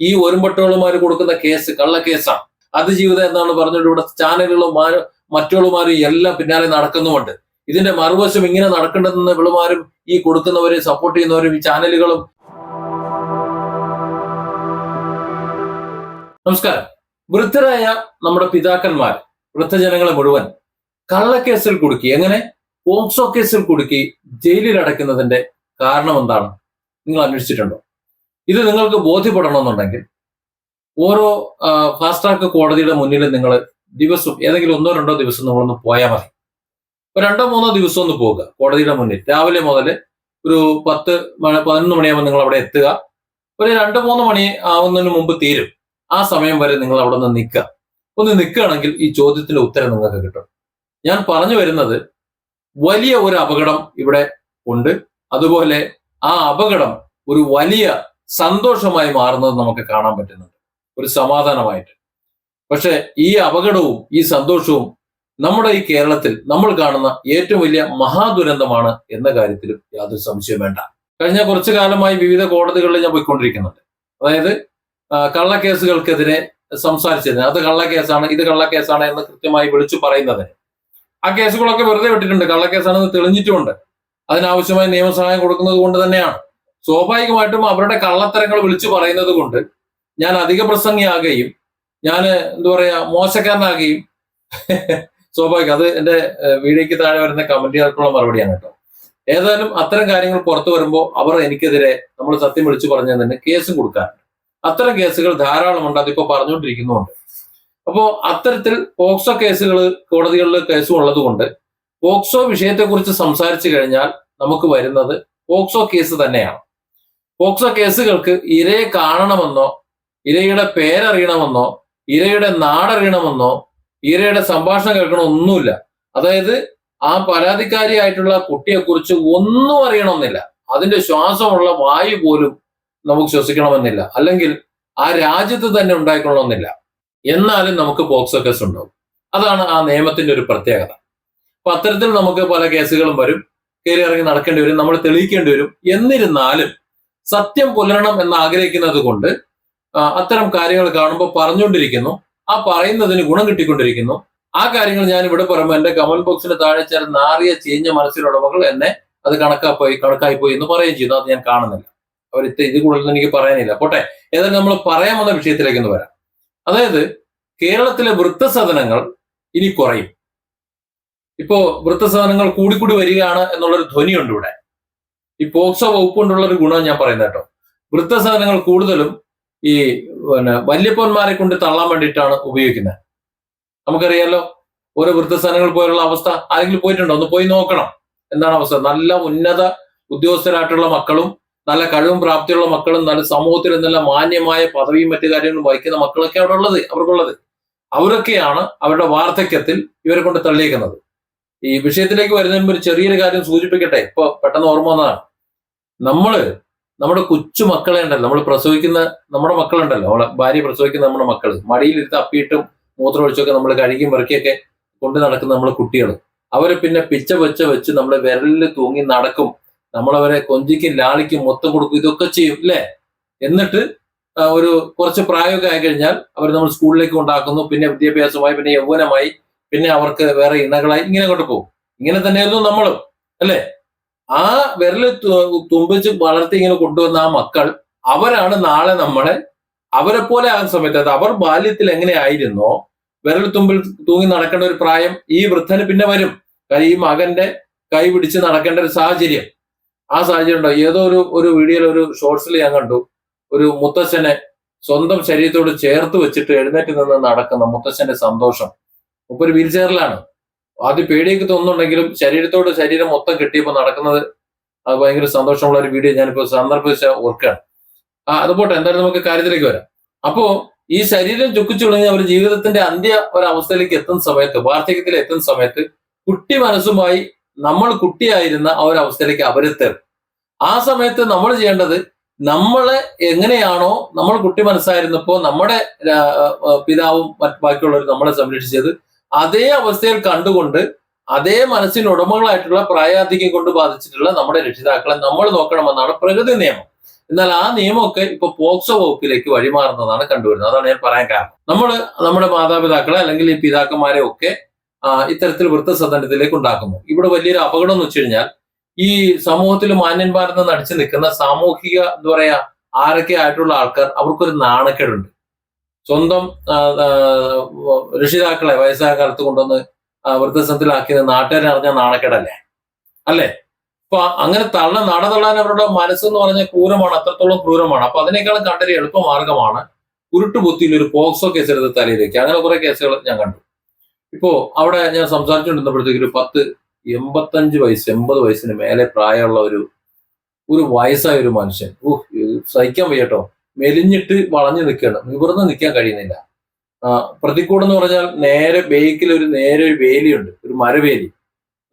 ഈ ഒരുമ്പട്ടോളുമാർ കൊടുക്കുന്ന കേസ് കള്ളക്കേസാണ്. അതിജീവിതം എന്നാണ് പറഞ്ഞിട്ട് ഇവിടെ ചാനലുകളും മറ്റുള്ളമാരും എല്ലാം പിന്നാലെ നടക്കുന്നുമുണ്ട്. ഇതിന്റെ മറുവശം ഇങ്ങനെ നടക്കേണ്ടതെന്ന് ഇവളുമാരും ഈ കൊടുക്കുന്നവരെ സപ്പോർട്ട് ചെയ്യുന്നവരും ഈ ചാനലുകളും. നമസ്കാരം. വൃദ്ധരായ നമ്മുടെ പിതാക്കന്മാർ വൃദ്ധജനങ്ങളെ മുഴുവൻ കള്ളക്കേസിൽ കുടുക്കി എങ്ങനെ? പോക്സോ കേസിൽ കുടുക്കി ജയിലിൽ അടയ്ക്കുന്നതിന്റെ കാരണം എന്താണ് നിങ്ങൾ അന്വേഷിച്ചിട്ടുണ്ടോ? ഇത് നിങ്ങൾക്ക് ബോധ്യപ്പെടണമെന്നുണ്ടെങ്കിൽ ഓരോ ഫാസ്റ്റ് ട്രാക്ക് കോടതിയുടെ മുന്നിൽ നിങ്ങൾ ദിവസം ഏതെങ്കിലും ഒന്നോ രണ്ടോ ദിവസം നിങ്ങളൊന്ന് പോയാൽ മതി. ഒരു രണ്ടോ മൂന്നോ ദിവസം ഒന്ന് പോകുക കോടതിയുടെ മുന്നിൽ. രാവിലെ മുതൽ ഒരു പത്ത് മണി പതിനൊന്ന് മണിയാകുമ്പോൾ നിങ്ങൾ അവിടെ എത്തുക. ഒരു രണ്ട് മൂന്ന് മണി ആവുന്നതിന് മുമ്പ് തീരും. ആ സമയം വരെ നിങ്ങൾ അവിടെ നിന്ന് നിൽക്കുക. ഒന്ന് നിൽക്കുകയാണെങ്കിൽ ഈ ചോദ്യത്തിന്റെ ഉത്തരം നിങ്ങൾക്ക് കിട്ടും. ഞാൻ പറഞ്ഞു വരുന്നത് വലിയ ഒരു അപകടം ഇവിടെ ഉണ്ട്. അതുപോലെ ആ അപകടം ഒരു വലിയ സന്തോഷമായി മാറുന്നത് നമുക്ക് കാണാൻ പറ്റുന്നുണ്ട്. ഒരു സമാധാനമായിട്ട്. പക്ഷെ ഈ അപകടവും ഈ സന്തോഷവും നമ്മുടെ ഈ കേരളത്തിൽ നമ്മൾ കാണുന്ന ഏറ്റവും വലിയ മഹാദുരന്തമാണ് എന്ന കാര്യത്തിലും യാതൊരു സംശയം വേണ്ട. കഴിഞ്ഞ കുറച്ചു കാലമായി വിവിധ കോടതികളിൽ ഞാൻ പോയിക്കൊണ്ടിരിക്കുന്നുണ്ട്. അതായത് കള്ളക്കേസുകൾക്കെതിരെ സംസാരിച്ചതിന്. അത് കള്ളക്കേസാണ് ഇത് കള്ളക്കേസാണ് എന്ന് കൃത്യമായി വിളിച്ചു പറയുന്നതിന്. ആ കേസുകളൊക്കെ വെറുതെ വിട്ടിട്ടുണ്ട്. കള്ളക്കേസാണെന്ന് തെളിഞ്ഞിട്ടുമുണ്ട്. അതിനാവശ്യമായ നിയമസഹായം കൊടുക്കുന്നത് കൊണ്ട് തന്നെയാണ്. സ്വാഭാവികമായിട്ടും അവരുടെ കള്ളത്തരങ്ങൾ വിളിച്ചു പറയുന്നത് കൊണ്ട് ഞാൻ അധിക പ്രസംഗിയാകുകയും ഞാൻ എന്താ പറയാ മോശക്കാരനാകുകയും സ്വാഭാവികം അത് എന്റെ വീഡിയോയ്ക്ക് താഴെ വരുന്ന കമന്റുകൾക്കുള്ള മറുപടിയാണ് കേട്ടോ. ഏതായാലും അത്തരം കാര്യങ്ങൾ പുറത്തു വരുമ്പോൾ അവർ എനിക്കെതിരെ നമ്മൾ സത്യം വിളിച്ചു പറഞ്ഞതിന് കേസും കൊടുക്കാറുണ്ട്. അത്തരം കേസുകൾ ധാരാളമുണ്ട് അതിപ്പോ പറഞ്ഞുകൊണ്ടിരിക്കുന്നുണ്ട് അപ്പോ അത്തരത്തിൽ പോക്സോ കേസുകൾ കോടതികളിൽ കേസും ഉള്ളത് കൊണ്ട് പോക്സോ വിഷയത്തെക്കുറിച്ച് സംസാരിച്ചു കഴിഞ്ഞാൽ നമുക്ക് വരുന്നത് പോക്സോ കേസ് തന്നെയാണ്. പോക്സോ കേസുകൾക്ക് ഇരയെ കാണണമെന്നോ ഇരയുടെ പേരറിയണമെന്നോ ഇരയുടെ നാടറിയണമെന്നോ ഇരയുടെ സംഭാഷണം കേൾക്കണമോ ഒന്നുമില്ല അതായത് ആ പരാതിക്കാരിയായിട്ടുള്ള കുട്ടിയെക്കുറിച്ച് ഒന്നും അറിയണമെന്നില്ല. അതിന്റെ ശ്വാസമുള്ള വായു പോലും നമുക്ക് ശ്വസിക്കണമെന്നില്ല. അല്ലെങ്കിൽ ആ രാജ്യത്ത് തന്നെ ഉണ്ടായിക്കൊള്ളണമെന്നില്ല. എന്നാലും നമുക്ക് പോക്സോ കേസ് ഉണ്ടാവും അതാണ് ആ നിയമത്തിന്റെ ഒരു പ്രത്യേകത. അപ്പൊ അത്തരത്തിൽ നമുക്ക് പല കേസുകളും വരും. കയറി ഇറങ്ങി നടക്കേണ്ടി വരും. നമ്മൾ തെളിയിക്കേണ്ടി വരും. എന്നിരുന്നാലും സത്യം പുലരണം എന്ന് ആഗ്രഹിക്കുന്നത് കൊണ്ട് അത്തരം കാര്യങ്ങൾ കാണുമ്പോൾ പറഞ്ഞുകൊണ്ടിരിക്കുന്നു. ആ പറയുന്നതിന് ഗുണം കിട്ടിക്കൊണ്ടിരിക്കുന്നു. ആ കാര്യങ്ങൾ ഞാൻ ഇവിടെ പറയുമ്പോൾ എന്റെ കമന്റ് ബോക്സിന് താഴെ ചില നാറിയ ചേഞ്ഞ മനസ്സിലുടമകൾ എന്നെ അത് കണക്കാപ്പോയി കണക്കായി പോയി എന്ന് പറയുകയും ചെയ്തു. അത് ഞാൻ കാണുന്നില്ല. അവർ ഇത് കൂടുതലൊന്നും എനിക്ക് പറയാനില്ല. പോട്ടെ ഏതായാലും നമ്മൾ പറയാൻ വന്ന വിഷയത്തിലേക്ക് ഒന്ന് വരാം. അതായത് കേരളത്തിലെ വൃത്തസദനങ്ങൾ ഇനി കുറയും. ഇപ്പോ വൃത്തസദനങ്ങൾ കൂടിക്കൂടി വരികയാണ് എന്നുള്ളൊരു ധ്വനിയുണ്ട് ഇവിടെ. ഈ പോക്സോ വകുപ്പ് കൊണ്ടുള്ള ഒരു ഗുണം ഞാൻ പറയുന്നത് കേട്ടോ. വൃദ്ധസദനങ്ങൾ കൂടുതലും ഈ പിന്നെ വല്യപ്പന്മാരെ കൊണ്ട് തള്ളാൻ വേണ്ടിയിട്ടാണ് ഉപയോഗിക്കുന്നത്. നമുക്കറിയാലോ ഓരോ വൃദ്ധസദനങ്ങൾ പോലുള്ള അവസ്ഥ ആരെങ്കിലും പോയിട്ടുണ്ടോ? ഒന്ന് പോയി നോക്കണം. എന്താണ് അവസ്ഥ? നല്ല ഉന്നത ഉദ്യോഗസ്ഥരായിട്ടുള്ള മക്കളും നല്ല കഴിവും പ്രാപ്തിയുള്ള മക്കളും നല്ല സമൂഹത്തിൽ നല്ല മാന്യമായ പദവിയും മറ്റു കാര്യങ്ങളും വഹിക്കുന്ന മക്കളൊക്കെ അവിടെ ഉള്ളത് അവർക്കുള്ളത്. അവരൊക്കെയാണ് അവരുടെ വാർദ്ധക്യത്തിൽ ഇവരെ കൊണ്ട് തള്ളിയേക്കുന്നത്. ഈ വിഷയത്തിലേക്ക് വരുന്നതിന് മുമ്പ് ഒരു ചെറിയൊരു കാര്യം സൂചിപ്പിക്കട്ടെ? ഇപ്പൊ പെട്ടെന്ന് ഓർമ്മ വന്നതാണ്. നമ്മൾ നമ്മുടെ കൊച്ചു മക്കളെ ഉണ്ടല്ലോ. നമ്മൾ പ്രസവിക്കുന്ന നമ്മുടെ മക്കളുണ്ടല്ലോ. നമ്മളെ ഭാര്യ പ്രസവിക്കുന്ന നമ്മുടെ മക്കൾ മടിയിലിരുത്ത് അപ്പിയിട്ടും മൂത്രമൊഴിച്ചൊക്കെ നമ്മൾ കഴുകി മുറുക്കിയൊക്കെ കൊണ്ട് നടക്കുന്ന നമ്മളെ കുട്ടികൾ അവരെ പിന്നെ പിച്ച വെച്ച വെച്ച് നമ്മളെ വിരലിൽ തൂങ്ങി നടക്കും. നമ്മളവരെ കൊഞ്ചിക്കും ലാളിക്കും മൊത്തം കൊടുക്കും ഇതൊക്കെ ചെയ്യും അല്ലേ എന്നിട്ട് ഒരു കുറച്ച് പ്രായമൊക്കെ ആയി കഴിഞ്ഞാൽ അവർ നമ്മൾ സ്കൂളിലേക്ക് കൊണ്ടാക്കുന്നു. പിന്നെ വിദ്യാഭ്യാസമായി പിന്നെ യൗവനമായി പിന്നെ അവർക്ക് വേറെ ഇണകളായി ഇങ്ങനെ കൊണ്ട് പോകും. ഇങ്ങനെ തന്നെയായിരുന്നു നമ്മളും അല്ലേ? ആ വിരൽ തു- തുമ്പിച്ച് വളർത്തി ഇങ്ങനെ കൊണ്ടുവന്ന ആ മക്കൾ അവരാണ് നാളെ നമ്മളെ അവരെ പോലെ ആകുന്ന സമയത്ത് അത് അവർ ബാല്യത്തിൽ എങ്ങനെയായിരുന്നോ വിരൽ തുമ്പിൽ തൂങ്ങി നടക്കേണ്ട ഒരു പ്രായം ഈ വൃദ്ധന് പിന്നെ വരും. ഈ മകന്റെ കൈ പിടിച്ച് നടക്കേണ്ട ഒരു സാഹചര്യം. ആ സാഹചര്യം ഉണ്ടോ? ഏതോ ഒരു ഒരു വീഡിയോയിൽ ഒരു ഷോർട്സിൽ ഞാൻ കണ്ടു. ഒരു മുത്തച്ഛനെ സ്വന്തം ശരീരത്തോട് ചേർത്ത് വെച്ചിട്ട് എഴുന്നേറ്റ് നിന്ന് നടക്കുന്ന മുത്തച്ഛന്റെ സന്തോഷം. മുപ്പ ഒരു വീൽ ചെയറിലാണ്. ആദ്യം പേടിയൊക്കെ തോന്നുന്നുണ്ടെങ്കിലും ശരീരത്തോട് ശരീരം മൊത്തം കെട്ടിയപ്പോൾ നടക്കുന്നത് അത് ഭയങ്കര സന്തോഷമുള്ള ഒരു വീഡിയോ ഞാനിപ്പോൾ സന്ദർഭിച്ച ഓർക്കുകയാണ് ആ അത് എന്തായാലും നമുക്ക് കാര്യത്തിലേക്ക് വരാം. അപ്പോ ഈ ശരീരം ചുക്കിച്ചുളങ്ങി അവർ ജീവിതത്തിന്റെ അന്ത്യ ഒരവസ്ഥയിലേക്ക് എത്തുന്ന സമയത്ത് വാർദ്ധക്യത്തിൽ എത്തുന്ന സമയത്ത് കുട്ടി മനസ്സുമായി നമ്മൾ കുട്ടിയായിരുന്ന ആ ഒരു അവസ്ഥയിലേക്ക് ആ സമയത്ത് നമ്മൾ ചെയ്യേണ്ടത് നമ്മളെ എങ്ങനെയാണോ നമ്മൾ കുട്ടി മനസ്സായിരുന്നപ്പോ നമ്മുടെ പിതാവും ബാക്കിയുള്ളവർ നമ്മളെ സംരക്ഷിച്ചത് അതേ അവസ്ഥയിൽ കണ്ടുകൊണ്ട് അതേ മനസ്സിന് ഉടമകളായിട്ടുള്ള പ്രായാധിക്യം കൊണ്ട് ബാധിച്ചിട്ടുള്ള നമ്മുടെ രക്ഷിതാക്കളെ നമ്മൾ നോക്കണമെന്നാണ് പ്രകൃതി നിയമം. എന്നാൽ ആ നിയമമൊക്കെ ഇപ്പൊ പോക്സോ വകുപ്പിലേക്ക് വഴിമാറുന്നതാണ് കണ്ടുവരുന്നത്. അതാണ് ഞാൻ പറയാൻ കാരണം. നമ്മൾ നമ്മുടെ മാതാപിതാക്കളെ അല്ലെങ്കിൽ ഈ പിതാക്കന്മാരെ ഒക്കെ ഇത്തരത്തിൽ വൃത്തസദനത്തിലേക്ക് ഉണ്ടാക്കുന്നു. ഇവിടെ വലിയൊരു അപകടം എന്ന് വെച്ച് കഴിഞ്ഞാൽ ഈ സമൂഹത്തിൽ മാന്യന്മാരെന്ന് നടിച്ചു നിൽക്കുന്ന സാമൂഹിക എന്താ പറയാ ആരൊക്കെ ആയിട്ടുള്ള ആൾക്കാർ അവർക്കൊരു നാണക്കേടുണ്ട്. സ്വന്തം രക്ഷിതാക്കളെ വയസ്സായ കാലത്ത് കൊണ്ടുവന്ന് വൃദ്ധസനത്തിലാക്കിയത് നാട്ടുകാരെ അറിഞ്ഞ നാണക്കേടല്ലേ? അല്ലേ? അപ്പൊ അങ്ങനെ തള്ള നട തള്ളാൻ അവരുടെ മനസ്സെന്ന് പറഞ്ഞാൽ ക്രൂരമാണ് അത്രത്തോളം ക്രൂരമാണ്. അപ്പൊ അതിനേക്കാളും കണ്ടൊരു എളുപ്പ മാർഗമാണ് ഉരുട്ടുപൊത്തിയിൽ ഒരു പോക്സോ കേസ് എടുത്ത് തലയിലേക്ക് അങ്ങനെ കുറെ കേസുകൾ ഞാൻ കണ്ടു. ഇപ്പോ അവിടെ ഞാൻ സംസാരിച്ചുകൊണ്ടിരുന്നപ്പോഴത്തേക്ക് ഒരു പത്ത് എൺപത്തഞ്ച് വയസ്സ് എൺപത് വയസ്സിന് മേലെ പ്രായമുള്ള ഒരു ഒരു വയസ്സായ ഒരു മനുഷ്യൻ. ഊഹ് സഹിക്കാൻ വയ്യട്ടോ മെലിഞ്ഞിട്ട് വളഞ്ഞു നിൽക്കുകയാണ്. നിവർന്ന് നിൽക്കാൻ കഴിയുന്നില്ല. പ്രതിക്കൂടെന്ന് പറഞ്ഞാൽ നേരെ ബേക്കിൽ ഒരു നേരെ ഒരു വേലിയുണ്ട്. ഒരു മരവേലി.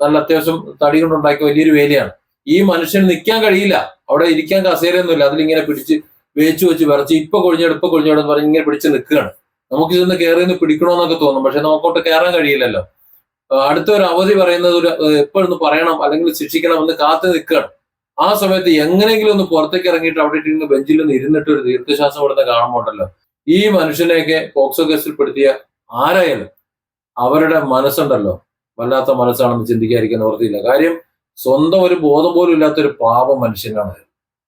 നല്ല അത്യാവശ്യം തടി കൊണ്ടുണ്ടാക്കിയ വലിയൊരു വേലിയാണ്. ഈ മനുഷ്യന് നിൽക്കാൻ കഴിയില്ല. അവിടെ ഇരിക്കാൻ കസേരയൊന്നുമില്ല. അതിലിങ്ങനെ പിടിച്ച് വേച്ചു വെച്ച് വിറച്ച് ഇപ്പൊ കൊഴിഞ്ഞോട് ഇപ്പൊ കൊഴിഞ്ഞോട് എന്ന് പറഞ്ഞ് ഇങ്ങനെ പിടിച്ച് നിൽക്കുകയാണ്. നമുക്ക് ഇതൊന്ന് കയറി നിന്ന് പിടിക്കണമെന്നൊക്കെ തോന്നും. പക്ഷെ നമുക്കോട്ട് കയറാൻ കഴിയില്ലല്ലോ. അടുത്ത ഒരു അവധി പറയുന്നത് ഒരു എപ്പോഴൊന്ന് പറയണം അല്ലെങ്കിൽ ശിക്ഷിക്കണം എന്ന് കാത്തു നിൽക്കുകയാണ്. ആ സമയത്ത് എങ്ങനെയെങ്കിലും ഒന്ന് പുറത്തേക്ക് ഇറങ്ങിയിട്ട് അവിടെ ഇരുന്ന് ബെഞ്ചിൽ നിന്ന് ഇരുന്നിട്ട് ഒരു ദീർഘശ്വാസം ഇവിടുന്ന് കാണുമ്പോണ്ടല്ലോ ഈ മനുഷ്യനെയൊക്കെ പോക്സോ കേസിൽ പെടുത്തിയ ആരായാലും അവരുടെ മനസ്സുണ്ടല്ലോ. വല്ലാത്ത മനസ്സാണെന്ന് ചിന്തിക്കാതിരിക്കാൻ ഓർത്തിയില്ല കാര്യം സ്വന്തം ഒരു ബോധം പോലും ഇല്ലാത്ത ഒരു പാപ മനുഷ്യനാണ്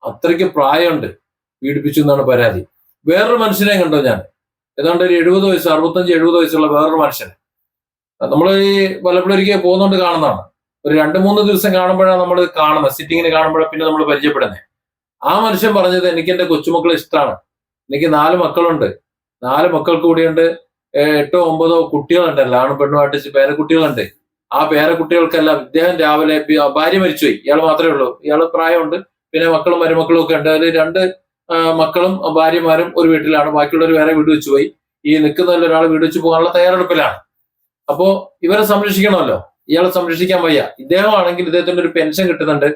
അത്രയ്ക്ക് പ്രായമുണ്ട്. പീഡിപ്പിച്ചു എന്നാണ് പരാതി. വേറൊരു മനുഷ്യനെ കണ്ടോ ഞാൻ? ഏതാണ്ട് ഒരു എഴുപത് വയസ്സ് അറുപത്തഞ്ച് എഴുപത് വയസ്സുള്ള വേറൊരു മനുഷ്യൻ. നമ്മൾ ഈ പലപ്പോഴൊരിക്കൽ പോകുന്നോണ്ട് കാണുന്നതാണ്. ഒരു രണ്ട് മൂന്ന് ദിവസം കാണുമ്പോഴാണ് നമ്മൾ കാണുന്നത്. സിറ്റിങ്ങിന് കാണുമ്പോഴാണ് പിന്നെ നമ്മൾ പരിചയപ്പെടുന്നത്. ആ മനുഷ്യൻ പറഞ്ഞത് എനിക്ക് എന്റെ കൊച്ചുമക്കൾ ഇഷ്ടമാണ് എനിക്ക് നാല് മക്കളുണ്ട്. നാല് മക്കൾക്ക് കൂടിയുണ്ട്. എട്ടോ ഒമ്പതോ കുട്ടികളുണ്ടല്ലോ ആണും പെണ്ണുമായിട്ട് പേരക്കുട്ടികളുണ്ട് ആ പേരക്കുട്ടികൾക്കെല്ലാം ഇദ്ദേഹം രാവിലെ ഭാര്യ മരിച്ചുപോയി. ഇയാൾ മാത്രമേ ഉള്ളൂ. ഇയാൾ പ്രായമുണ്ട്. പിന്നെ മക്കളും മരുമക്കളും ഒക്കെ ഉണ്ട്. അതിൽ രണ്ട് മക്കളും ഭാര്യമാരും ഒരു വീട്ടിലാണ്. ബാക്കിയുള്ളവർ വേറെ വീട് വെച്ചുപോയി. ഈ നിൽക്കുന്നതിൽ ഒരാൾ വീട് വെച്ച് പോകാനുള്ള തയ്യാറെടുപ്പിലാണ്. അപ്പോ ഇവരെ സംരക്ഷിക്കണമല്ലോ. ഇയാളെ സംരക്ഷിക്കാൻ വയ്യ. ഇദ്ദേഹമാണെങ്കിൽ ഇദ്ദേഹത്തിന്റെ ഒരു പെൻഷൻ കിട്ടുന്നുണ്ട്.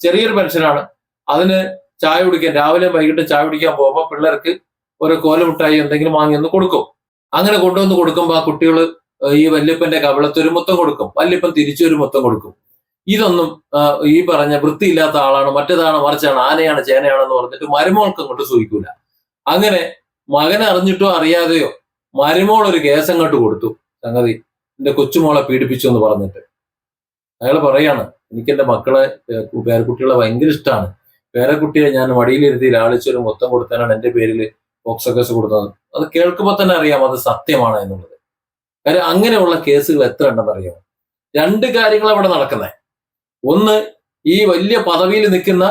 ചെറിയൊരു പെൻഷനാണ് അതിന് ചായ കുടിക്കാൻ രാവിലെ വൈകിട്ട് ചായ കുടിക്കാൻ പോകുമ്പോൾ പിള്ളേർക്ക് ഓരോ കോലമുട്ടായി എന്തെങ്കിലും വാങ്ങി ഒന്ന് കൊടുക്കും. അങ്ങനെ കൊണ്ടുവന്ന് കൊടുക്കുമ്പോൾ ആ കുട്ടികൾ ഈ വല്യപ്പന്റെ കവിളത്തൊരു മൊത്തം കൊടുക്കും. വല്യപ്പൻ തിരിച്ചൊരു മൊത്തം കൊടുക്കും. ഇതൊന്നും ഈ പറഞ്ഞ വൃത്തിയില്ലാത്ത ആളാണ് മറ്റേതാണ് മറിച്ചാണ് ആനയാണ് ചേനയാണെന്ന് പറഞ്ഞിട്ട് മരുമോൾക്ക് അങ്ങോട്ട് സൂചിക്കൂല. അങ്ങനെ മകൻ അറിഞ്ഞിട്ടോ അറിയാതെയോ മരുമോൾ ഒരു കേസ് അങ്ങോട്ട് കൊടുത്തു. സംഗതി എന്റെ കൊച്ചുമോളെ പീഡിപ്പിച്ചു എന്ന് പറഞ്ഞിട്ട്. അയാൾ പറയാണ് എനിക്ക് എന്റെ മക്കളെ പേരക്കുട്ടികളെ ഭയങ്കര ഇഷ്ടമാണ് പേരക്കുട്ടിയെ ഞാൻ മടിയിലിരുത്തി ലാളിച്ചൊരു മൊത്തം കൊടുത്താനാണ് എന്റെ പേരിൽ ബോക്സ് കേസ് കൊടുത്തത്. അത് കേൾക്കുമ്പോൾ തന്നെ അറിയാം അത് സത്യമാണ് എന്നുള്ളത്. കാര്യം അങ്ങനെയുള്ള കേസുകൾ എത്ര ഉണ്ടെന്ന് അറിയാം രണ്ട് കാര്യങ്ങൾ അവിടെ നടക്കുന്നത് ഒന്ന് ഈ വലിയ പദവിയിൽ നിൽക്കുന്ന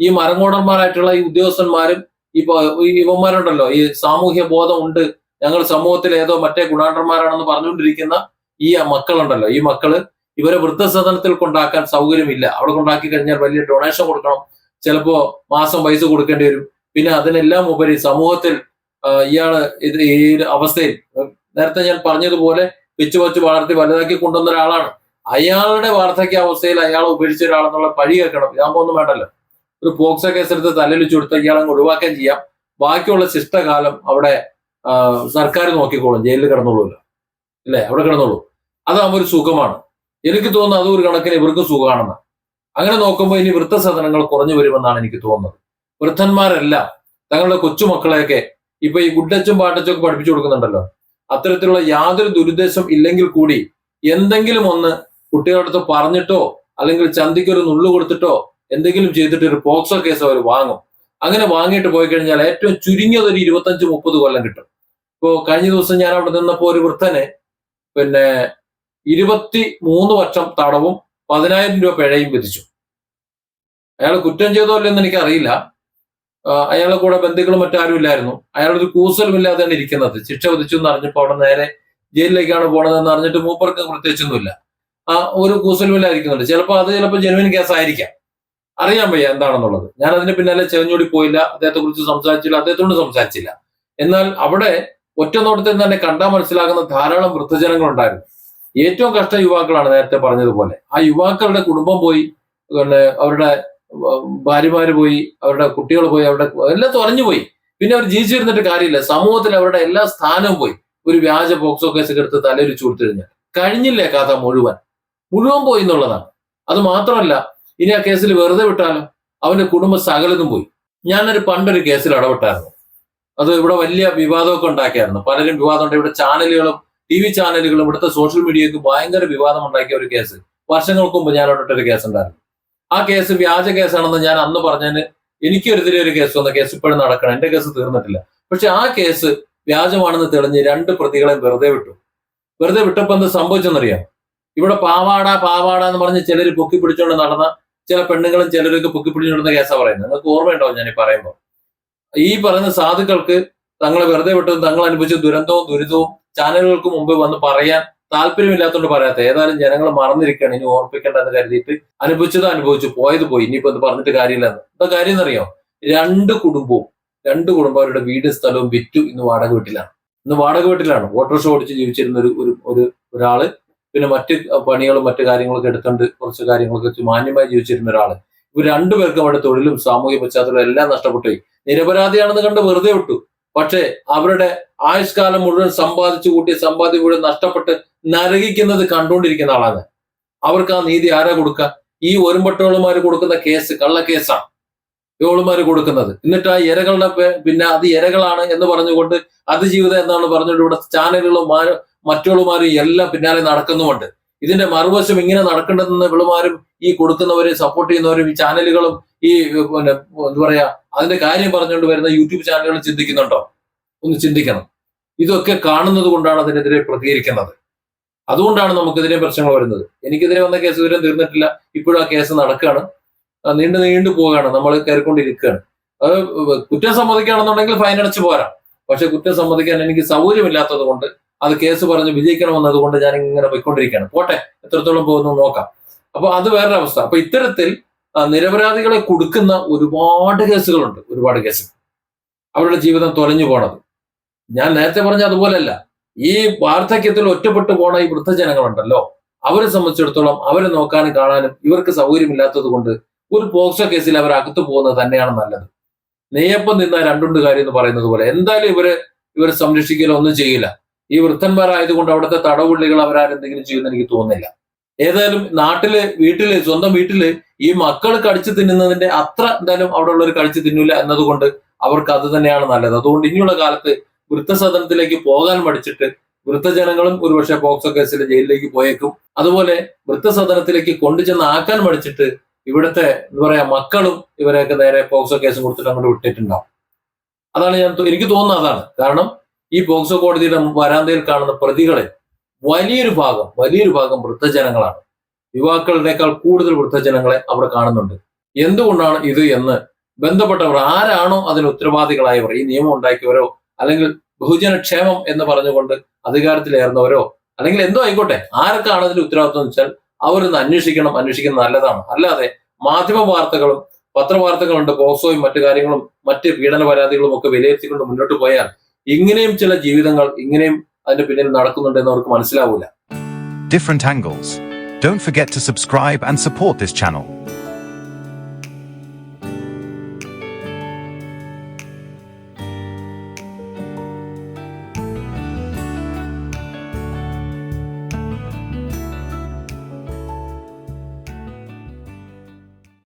ഈ മരങ്ങോടന്മാരായിട്ടുള്ള ഈ ഉദ്യോഗസ്ഥന്മാരും ഈ ഇവന്മാരുണ്ടല്ലോ ഈ സാമൂഹ്യ ബോധം ഉണ്ട്. ഞങ്ങൾ സമൂഹത്തിൽ ഏതോ മറ്റേ ഗുണാണ്ടന്മാരാണെന്ന് പറഞ്ഞുകൊണ്ടിരിക്കുന്ന ഈ മക്കളുണ്ടല്ലോ. ഈ മക്കൾ ഇവരെ വൃദ്ധസദനത്തിൽ കൊണ്ടാക്കാൻ സൗകര്യമില്ല. അവിടെ കൊണ്ടാക്കി കഴിഞ്ഞാൽ വലിയ ഡൊണേഷൻ കൊടുക്കണം. ചിലപ്പോ മാസം പൈസ കൊടുക്കേണ്ടി വരും. പിന്നെ അതിനെല്ലാം ഉപരി സമൂഹത്തിൽ ഇയാൾ ഇത് ഈ അവസ്ഥയിൽ നേരത്തെ ഞാൻ പറഞ്ഞതുപോലെ വെച്ചു വച്ച് വളർത്തി വലുതാക്കി കൊണ്ടുവന്ന ഒരാളാണ്. അയാളുടെ വാർദ്ധക്യ അവസ്ഥയിൽ അയാളെ ഉപേക്ഷിച്ച ഒരാളെന്നുള്ള പഴി കേൾക്കണം. ഇതാകുമ്പോ ഒന്നും വേണ്ടല്ലോ. ഒരു പോക്സോ കേസെടുത്ത് തലലിച്ചു കൊടുത്ത് ഇയാളെ ഒഴിവാക്കാൻ ചെയ്യാം. ബാക്കിയുള്ള ശിഷ്ടകാലം അവിടെ സർക്കാർ നോക്കിക്കോളും. ജയിലിൽ കിടന്നോളൂല്ലോ ഇല്ലേ? അവിടെ കിടന്നോളൂ. അതാകുമ്പോൾ ഒരു സുഖമാണ്. എനിക്ക് തോന്നുന്നത് അതും ഒരു കണക്കിന് ഇവർക്ക് സുഖമാണെന്ന്. അങ്ങനെ നോക്കുമ്പോൾ ഇനി വൃദ്ധസദനങ്ങൾ കുറഞ്ഞു വരുമെന്നാണ് എനിക്ക് തോന്നുന്നത്. വൃദ്ധന്മാരെല്ലാം തങ്ങളുടെ കൊച്ചുമക്കളെയൊക്കെ ഇപ്പൊ ഈ ഗുഡച്ചും പാട്ടച്ചും ഒക്കെ പഠിപ്പിച്ചു കൊടുക്കുന്നുണ്ടല്ലോ. അത്തരത്തിലുള്ള യാതൊരു ദുരുദ്ദേശം ഇല്ലെങ്കിൽ കൂടി എന്തെങ്കിലും ഒന്ന് കുട്ടികളുടെ അടുത്ത് പറഞ്ഞിട്ടോ അല്ലെങ്കിൽ ചന്തിക്ക് ഒരു നുള്ളു കൊടുത്തിട്ടോ എന്തെങ്കിലും ചെയ്തിട്ട് ഒരു പോക്സോ കേസ് അവർ വാങ്ങും. അങ്ങനെ വാങ്ങിയിട്ട് പോയി കഴിഞ്ഞാൽ ഏറ്റവും ചുരുങ്ങിയത് ഒരു ഇരുപത്തഞ്ച് മുപ്പത് കൊല്ലം കിട്ടും. ഇപ്പോ കഴിഞ്ഞ ദിവസം ഞാൻ അവിടെ നിന്നപ്പോ ഒരു വൃദ്ധനെ പിന്നെ ഇരുപത്തി മൂന്ന് വർഷം തടവും പതിനായിരം രൂപ പിഴയും വിധിച്ചു. അയാൾ കുറ്റം ചെയ്തോ അല്ലെന്ന് എനിക്ക് അറിയില്ല അയാളെ കൂടെ ബന്ധുക്കളും മറ്റാരും ഇല്ലായിരുന്നു. അയാളൊരു കൂസലുമില്ലാതെ തന്നെ ഇരിക്കുന്നത്. ശിക്ഷ വിധിച്ചു എന്ന് അറിഞ്ഞപ്പോൾ അവിടെ നേരെ ജയിലിലേക്കാണ് പോണതെന്ന് അറിഞ്ഞിട്ട് മൂപ്പർക്ക് പ്രത്യേകിച്ചൊന്നുമില്ല. ആ ഒരു കൂസലുമില്ലായിരിക്കുന്നുണ്ട് ചിലപ്പോൾ അത് ചിലപ്പോൾ ജെനുവിൻ കേസ് ആയിരിക്കാം. അറിയാൻ വയ്യ എന്താണെന്നുള്ളത്. ഞാൻ അതിന് പിന്നാലെ ചെവഞ്ഞോടി പോയില്ല. അദ്ദേഹത്തെ കുറിച്ച് സംസാരിച്ചില്ല. അദ്ദേഹത്തോട് സംസാരിച്ചില്ല. എന്നാൽ അവിടെ ഒറ്റ നോട്ടത്തിൽ തന്നെ കണ്ടാൽ മനസ്സിലാകുന്ന ധാരാളം വൃദ്ധജനങ്ങളുണ്ടായിരുന്നു. ഏറ്റവും കഷ്ട യുവാക്കളാണ് നേരത്തെ പറഞ്ഞതുപോലെ. ആ യുവാക്കളുടെ കുടുംബം പോയി പിന്നെ അവരുടെ ഭാര്യമാര് പോയി അവരുടെ കുട്ടികൾ പോയി അവരുടെ എല്ലാം തുറഞ്ഞു പോയി. പിന്നെ അവർ ജീവിച്ചിരുന്നിട്ട് കാര്യമില്ല. സമൂഹത്തിൽ അവരുടെ എല്ലാ സ്ഥാനവും പോയി. ഒരു വ്യാജ ബോക്സോ കേസ് എടുത്ത് തലയൊരിച്ചു കൊടുത്തു കഴിഞ്ഞാൽ കഴിഞ്ഞില്ലേ കഥ മുഴുവൻ? മുഴുവൻ പോയി എന്നുള്ളതാണ്. അത് മാത്രമല്ല ഇനി ആ കേസിൽ വെറുതെ വിട്ടാലോ? അവന്റെ കുടുംബം സകലതും പോയി. ഞാനൊരു പണ്ടൊരു കേസിൽ ഇടപെട്ടായിരുന്നു. അത് ഇവിടെ വലിയ വിവാദമൊക്കെ ഉണ്ടാക്കിയായിരുന്നു. പലരും വിവാദം ഉണ്ട്. ഇവിടെ ചാനലുകളും ടി വി ചാനലുകളും ഇവിടുത്തെ സോഷ്യൽ മീഡിയയ്ക്ക് ഭയങ്കര വിവാദം ഉണ്ടാക്കിയ ഒരു കേസ് വർഷങ്ങൾക്ക് മുമ്പ് ഞാൻ ഒരു കേസ് ഉണ്ടായിരുന്നു. ആ കേസ് വ്യാജ കേസാണെന്ന് ഞാൻ അന്ന് പറഞ്ഞതിന് എനിക്കൊരുതിരെ ഒരു കേസ് വന്ന. കേസ് ഇപ്പോഴും നടക്കണം. എന്റെ കേസ് തീർന്നിട്ടില്ല. പക്ഷെ ആ കേസ് വ്യാജമാണെന്ന് തെളിഞ്ഞ് രണ്ട് പ്രതികളെ വെറുതെ വിട്ടു. വെറുതെ വിട്ടപ്പോ എന്ത് സംഭവിച്ചെന്നറിയാം ഇവിടെ പാവാട പാവാട എന്ന് പറഞ്ഞ് ചിലർ പൊക്കി പിടിച്ചുകൊണ്ട് നടന്ന ചില പെണ്ണുങ്ങളും ചിലരൊക്കെ പൊക്കി പിടിച്ചുകൊണ്ടിരുന്ന കേസാണ് പറയുന്നത്. നിങ്ങൾക്ക് ഓർമ്മയുണ്ടാവും ഞാൻ ഈ പറയുമ്പോൾ ഈ പറയുന്ന സാധുക്കൾക്ക് തങ്ങളെ വെറുതെ വിട്ടതും തങ്ങൾ അനുഭവിച്ച ദുരന്തവും ദുരിതവും ചാനലുകൾക്ക് മുമ്പ് വന്ന് പറയാൻ താല്പര്യമില്ലാത്തതുകൊണ്ട് പറയാത്ത ഏതായാലും ജനങ്ങൾ മറന്നിരിക്കുകയാണ്. ഇനി ഓർപ്പിക്കേണ്ട എന്ന് കരുതിയിട്ട് അനുഭവിച്ചത് അനുഭവിച്ചു പോയത് പോയി. ഇനിയിപ്പോ ഇത് പറഞ്ഞിട്ട് കാര്യമില്ലെന്ന് എന്താ കാര്യം എന്നറിയോ? രണ്ട് കുടുംബവും രണ്ട് കുടുംബം അവരുടെ വീട് സ്ഥലവും വിറ്റു. ഇന്ന് വാടക വീട്ടിലാണ്. ഇന്ന് വാടക വീട്ടിലാണ്. ഓട്ടോറിക്ഷ ഓടിച്ച് ജീവിച്ചിരുന്ന ഒരു ഒരു ഒരു ഒരാൾ. പിന്നെ മറ്റ് പണികളും മറ്റു കാര്യങ്ങളൊക്കെ എടുത്തുകൊണ്ട് കുറച്ച് കാര്യങ്ങളൊക്കെ മാന്യമായി ജീവിച്ചിരുന്ന ഒരാൾ. ഇവർ രണ്ടുപേർക്കും അവരുടെ തൊഴിലും സാമൂഹ്യ പശ്ചാത്തലവും എല്ലാം നഷ്ടപ്പെട്ടു നിരപരാധിയാണെന്ന് കണ്ട് വെറുതെ വിട്ടു. പക്ഷേ അവരുടെ ആയുഷ്കാലം മുഴുവൻ സമ്പാദിച്ചു കൂട്ടിയ സമ്പാദ്യം മുഴുവൻ നഷ്ടപ്പെട്ട് നരകിക്കുന്നത് കണ്ടുകൊണ്ടിരിക്കുന്ന ആളാണ്. അവർക്ക് ആ നീതി ആരാ കൊടുക്കുക ഈ ഒരുമ്പട്ടോളുമാര് കൊടുക്കുന്ന കേസ് കള്ളക്കേസാണ്. ഇവളുമാര് കൊടുക്കുന്നത്. എന്നിട്ട് ആ ഇരകളുടെ പിന്നെ അത് ഇരകളാണ് എന്ന് പറഞ്ഞുകൊണ്ട് അതിജീവിതം എന്നാണ് പറഞ്ഞുകൊണ്ട് ഇവിടെ ചാനലുകളും മറ്റുള്ളമാരും എല്ലാം പിന്നാലെ നടക്കുന്നുമുണ്ട്. ഇതിന്റെ മറുവശം ഇങ്ങനെ നടക്കേണ്ടതെന്ന് ഇവളുമാരും ഈ കൊടുക്കുന്നവരും സപ്പോർട്ട് ചെയ്യുന്നവരും ഈ ചാനലുകളും ഈ പിന്നെ എന്താ പറയാ അതിന്റെ കാര്യം പറഞ്ഞുകൊണ്ട് വരുന്ന യൂട്യൂബ് ചാനലുകൾ ചിന്തിക്കുന്നുണ്ടോ? ഒന്ന് ചിന്തിക്കണം. ഇതൊക്കെ കാണുന്നത് കൊണ്ടാണ് അതിനെതിരെ പ്രതികരിക്കുന്നത്. അതുകൊണ്ടാണ് നമുക്കിതിനെ പ്രശ്നങ്ങൾ വരുന്നത്. എനിക്കെതിരെ വന്ന കേസ് ഇതുവരെ തീർന്നിട്ടില്ല. ഇപ്പോഴും ആ കേസ് നടക്കുകയാണ് നീണ്ടു നീണ്ടു പോവുകയാണ്. നമ്മൾ കയറിക്കൊണ്ടിരിക്കുകയാണ്. അത് കുറ്റം സമ്മതിക്കുകയാണെന്നുണ്ടെങ്കിൽ ഫൈൻ അടച്ച് പോരാ. പക്ഷെ കുറ്റം സമ്മതിക്കാൻ എനിക്ക് സൗകര്യമില്ലാത്തത് കൊണ്ട് അത് കേസ് പറഞ്ഞ് വിജയിക്കണമെന്ന് അതുകൊണ്ട് ഞാൻ ഇങ്ങനെ പോയിക്കൊണ്ടിരിക്കുകയാണ്. പോട്ടെ എത്രത്തോളം പോകുന്നു നോക്കാം. അപ്പൊ അത് വേറൊരു അവസ്ഥ. അപ്പൊ ഇത്തരത്തിൽ നിരപരാധികളെ കൊടുക്കുന്ന ഒരുപാട് കേസുകളുണ്ട്. ഒരുപാട് കേസുകൾ അവരുടെ ജീവിതം തൊലഞ്ഞു പോണത്. ഞാൻ നേരത്തെ പറഞ്ഞ അതുപോലെയല്ല. ഈ വാർദ്ധക്യത്തിൽ ഒറ്റപ്പെട്ടു പോണ ഈ വൃദ്ധജനങ്ങളുണ്ടല്ലോ. അവരെ സംബന്ധിച്ചിടത്തോളം അവരെ നോക്കാനും കാണാനും ഇവർക്ക് സൗകര്യമില്ലാത്തത് കൊണ്ട് ഒരു പോക്സോ കേസിൽ അവർ അകത്തു പോകുന്നത് തന്നെയാണ് നല്ലത്. നെയ്യപ്പം നിന്ന രണ്ടുണ്ട് കാര്യം എന്ന് പറയുന്നത് പോലെ. എന്തായാലും ഇവരെ ഇവരെ സംരക്ഷിക്കലോ ഒന്നും ചെയ്യില്ല. ഈ വൃദ്ധന്മാരായതുകൊണ്ട് അവിടുത്തെ തടവുള്ളികൾ അവരാരെന്തെങ്കിലും ചെയ്യുമെന്ന് എനിക്ക് തോന്നുന്നില്ല. ഏതായാലും നാട്ടിൽ വീട്ടിൽ സ്വന്തം വീട്ടിൽ ഈ മക്കൾ കടിച്ചു തിന്നുന്നതിന്റെ അത്ര എന്തായാലും അവിടെ ഉള്ളവർ കടിച്ചു തിന്നില്ല എന്നതുകൊണ്ട് അവർക്ക് അത് തന്നെയാണ് നല്ലത്. അതുകൊണ്ട് ഇനിയുള്ള കാലത്ത് വൃദ്ധസദനത്തിലേക്ക് പോകാൻ മടിച്ചിട്ട് വൃദ്ധജനങ്ങളും ഒരുപക്ഷെ പോക്സോ കേസിൽ ജയിലിലേക്ക് പോയേക്കും. അതുപോലെ വൃദ്ധസദനത്തിലേക്ക് കൊണ്ടുചെന്ന് ആക്കാൻ മടിച്ചിട്ട് ഇവിടുത്തെ എന്താ പറയാ മക്കളും ഇവരെയൊക്കെ നേരെ പോക്സോ കേസ് കൊടുത്തിട്ട് അങ്ങോട്ട് വിട്ടിട്ടുണ്ടാവും. അതാണ് ഞാൻ എനിക്ക് തോന്നുന്നത് അതാണ്. കാരണം ഈ പോക്സോ കോടതിയുടെ വരാന്തയിൽ കാണുന്ന പ്രതികളെ വലിയൊരു ഭാഗം വലിയൊരു ഭാഗം വൃദ്ധജനങ്ങളാണ്. യുവാക്കളുടെക്കാൾ കൂടുതൽ വൃദ്ധജനങ്ങളെ അവിടെ കാണുന്നുണ്ട്. എന്തുകൊണ്ടാണ് ഇത് എന്ന് ബന്ധപ്പെട്ടവർ ആരാണോ അതിന് ഉത്തരവാദികളായവർ ഈ നിയമം ഉണ്ടാക്കിയവരോ അല്ലെങ്കിൽ ബഹുജനക്ഷേമം എന്ന് പറഞ്ഞുകൊണ്ട് അധികാരത്തിലേറുന്നവരോ അല്ലെങ്കിൽ എന്തോ ആയിക്കോട്ടെ ആർക്കാണ് അതിന്റെ ഉത്തരവാദിത്വം എന്ന് വെച്ചാൽ അവരൊന്ന് അന്വേഷിക്കണം അന്വേഷിക്കുന്നത് നല്ലതാണ്. അല്ലാതെ മാധ്യമ വാർത്തകളും പത്രവാർത്തകളുണ്ട് പോക്സോയും മറ്റു കാര്യങ്ങളും മറ്റ് പീഡന പരാതികളും ഒക്കെ വിലയിരുത്തിക്കൊണ്ട് മുന്നോട്ട് പോയാൽ ഇങ്ങനെയും ചില ജീവിതങ്ങൾ ഇങ്ങനെയും അതിന്റെ പിന്നിൽ നടക്കുന്നുണ്ടെന്ന് അവർക്ക് മനസ്സിലാവൂല different angles. Don't forget to subscribe and support this channel.